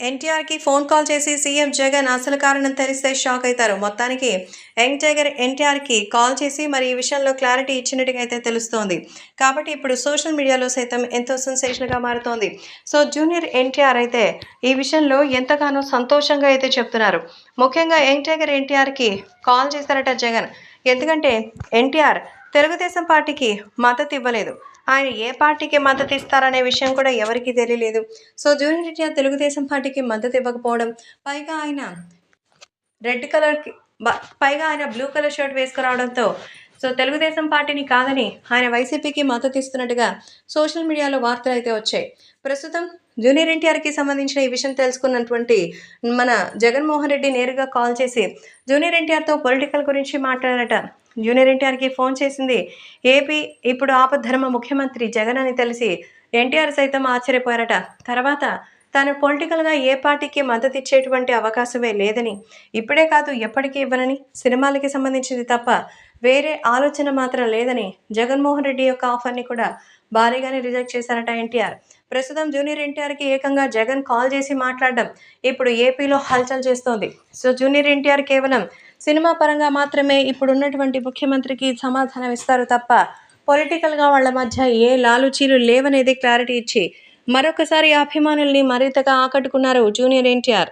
ఎన్టీఆర్కి phone call చేసి CM Jagan అసలు కారణం తెలిస్తే షాక్ అవుతారు. మొత్తానికి యంగ్ టైగర్ ఎన్టీఆర్కి కాల్ చేసి మరి ఈ విషయంలో క్లారిటీ ఇచ్చినట్టుగా అయితే తెలుస్తోంది. కాబట్టి ఇప్పుడు సోషల్ మీడియాలో సైతం ఎంతో సెన్సేషన్గా మారుతోంది. సో జూనియర్ ఎన్టీఆర్ అయితే ఈ విషయంలో ఎంతగానో సంతోషంగా అయితే చెప్తున్నారు. ముఖ్యంగా యంగ్ టైగర్ ఎన్టీఆర్కి కాల్ చేశారట జగన్. ఎందుకంటే ఎన్టీఆర్ తెలుగుదేశం పార్టీకి మద్దతు ఇవ్వలేదు. ఆయన ఏ పార్టీకి మద్దతు ఇస్తారనే విషయం కూడా ఎవరికీ తెలియలేదు. సో జూనియర్ ఎన్టీఆర్ తెలుగుదేశం పార్టీకి మద్దతు ఇవ్వకపోవడం పైగా ఆయన రెడ్ కలర్కి పైగా ఆయన బ్లూ కలర్ షర్ట్ వేసుకురావడంతో సో తెలుగుదేశం పార్టీని కాదని ఆయన వైసీపీకి మద్దతు ఇస్తున్నట్టుగా సోషల్ మీడియాలో వార్తలు అయితే వచ్చాయి. ప్రస్తుతం జూనియర్ ఎన్టీఆర్కి సంబంధించిన ఈ విషయం తెలుసుకున్నటువంటి మన జగన్మోహన్ రెడ్డి నేరుగా కాల్ చేసి జూనియర్ ఎన్టీఆర్తో పొలిటికల్ గురించి మాట్లాడట జూనియర్ ఎన్టీఆర్కి ఫోన్ చేసింది. ఏపీ ఇప్పుడు ఆపద్ధర్మ ముఖ్యమంత్రి జగన్ అని తెలిసి ఎన్టీఆర్ సైతం ఆశ్చర్యపోయారట. తర్వాత తాను పొలిటికల్గా ఏ పార్టీకి మద్దతు ఇచ్చేటువంటి అవకాశమే లేదని ఇప్పుడే కాదు ఎప్పటికీ ఇవ్వనని సినిమాలకి సంబంధించింది తప్ప వేరే ఆలోచన మాత్రం లేదని జగన్మోహన్ రెడ్డి యొక్క ఆఫర్ని కూడా భారీగానే రిజెక్ట్ చేశారట ఎన్టీఆర్. ప్రస్తుతం జూనియర్ ఎన్టీఆర్కి ఏకంగా జగన్ కాల్ చేసి మాట్లాడడం ఇప్పుడు ఏపీలో హల్చల్ చేస్తోంది. సో జూనియర్ ఎన్టీఆర్ కేవలం సినిమా పరంగా మాత్రమే ఇప్పుడున్నటువంటి ముఖ్యమంత్రికి సమాధానం ఇస్తారు తప్ప పొలిటికల్గా వాళ్ళ మధ్య ఏ లాలుచీలు లేవనేది క్లారిటీ ఇచ్చి మరొకసారి అభిమానుల్ని మరింతగా ఆకట్టుకున్నారు జూనియర్ ఎన్టీఆర్.